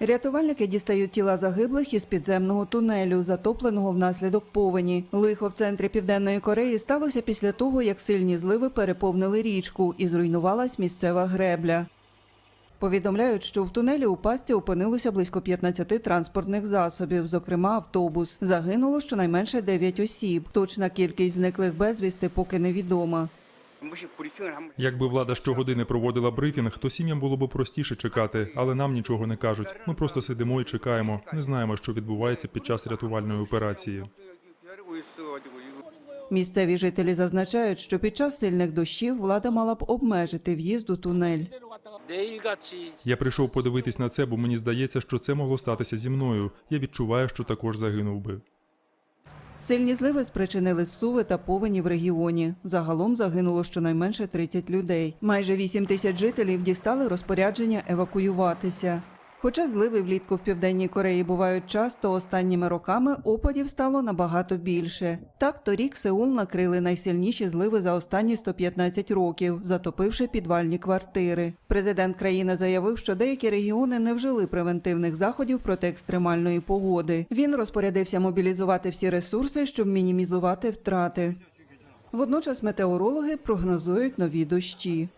Рятувальники дістають тіла загиблих із підземного тунелю, затопленого внаслідок повені. Лихо в центрі Південної Кореї сталося після того, як сильні зливи переповнили річку і зруйнувалась місцева гребля. Повідомляють, що в тунелі у пасті опинилося близько 15 транспортних засобів, зокрема автобус. Загинуло щонайменше 9 осіб. Точна кількість зниклих безвісти поки невідома. Якби влада щогодини проводила брифінг, то сім'ям було б простіше чекати, але нам нічого не кажуть. Ми просто сидимо і чекаємо. Не знаємо, що відбувається під час рятувальної операції. Місцеві жителі зазначають, що під час сильних дощів влада мала б обмежити в'їзд у тунель. Я прийшов подивитись на це, бо мені здається, що це могло статися зі мною. Я відчуваю, що також загинув би. Сильні зливи спричинили суви та повені в регіоні. Загалом загинуло щонайменше 30 людей. Майже 8 тисяч жителів дістали розпорядження евакуюватися. Хоча зливи влітку в південній Кореї бувають часто, останніми роками опадів стало набагато більше. Так, торік Сеул накрили найсильніші зливи за останні 115 років, затопивши підвальні квартири. Президент країни заявив, що деякі регіони не вжили превентивних заходів проти екстремальної погоди. Він розпорядився мобілізувати всі ресурси, щоб мінімізувати втрати. Водночас метеорологи прогнозують нові дощі.